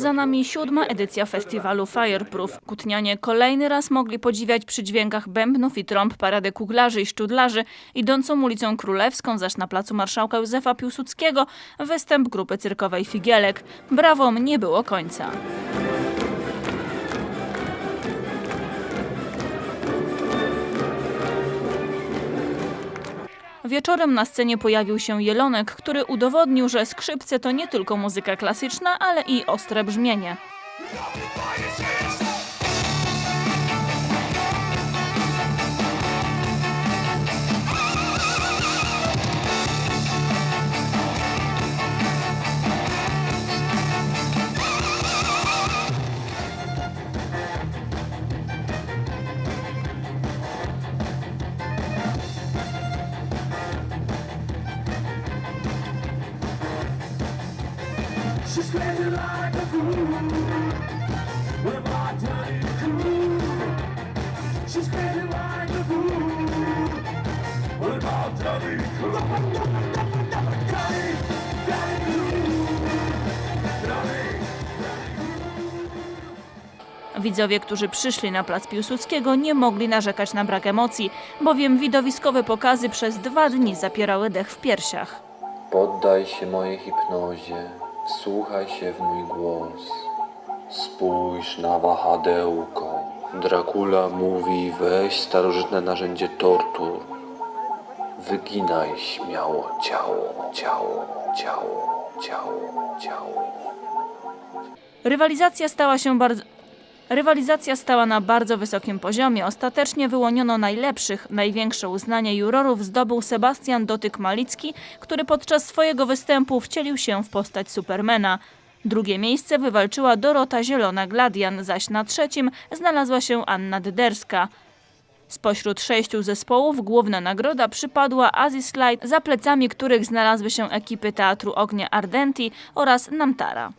Za nami siódma edycja festiwalu Fireproof. Kutnianie kolejny raz mogli podziwiać przy dźwiękach bębnów i trąb paradę kuglarzy i szczudlarzy, idącą ulicą Królewską, zaś na placu Marszałka Józefa Piłsudskiego występ grupy cyrkowej Figielek. Brawom nie było końca. Wieczorem na scenie pojawił się Jelonek, który udowodnił, że skrzypce to nie tylko muzyka klasyczna, ale i ostre brzmienie. She's crazy like a fool. Johnny Cool? She's crazy like a fool. Cool. Johnny. Widzowie, którzy przyszli na plac Piłsudskiego, nie mogli narzekać na brak emocji, bowiem widowiskowe pokazy przez dwa dni zapierały dech w piersiach. Poddaj się mojej hipnozie, wsłuchaj się w mój głos. Spójrz na wahadełko. Dracula mówi: weź starożytne narzędzie tortur. Wyginaj śmiało ciało, ciało, ciało, ciało, ciało. Rywalizacja stała się bardzo. Rywalizacja stała na bardzo wysokim poziomie. Ostatecznie wyłoniono najlepszych. Największe uznanie jurorów zdobył Sebastian Dotyk-Malicki, który podczas swojego występu wcielił się w postać Supermana. Drugie miejsce wywalczyła Dorota Zielona-Gladian, zaś na trzecim znalazła się Anna Dyderska. Spośród sześciu zespołów główna nagroda przypadła Aziz Light, za plecami których znalazły się ekipy Teatru Ognia Ardenti oraz Namtara.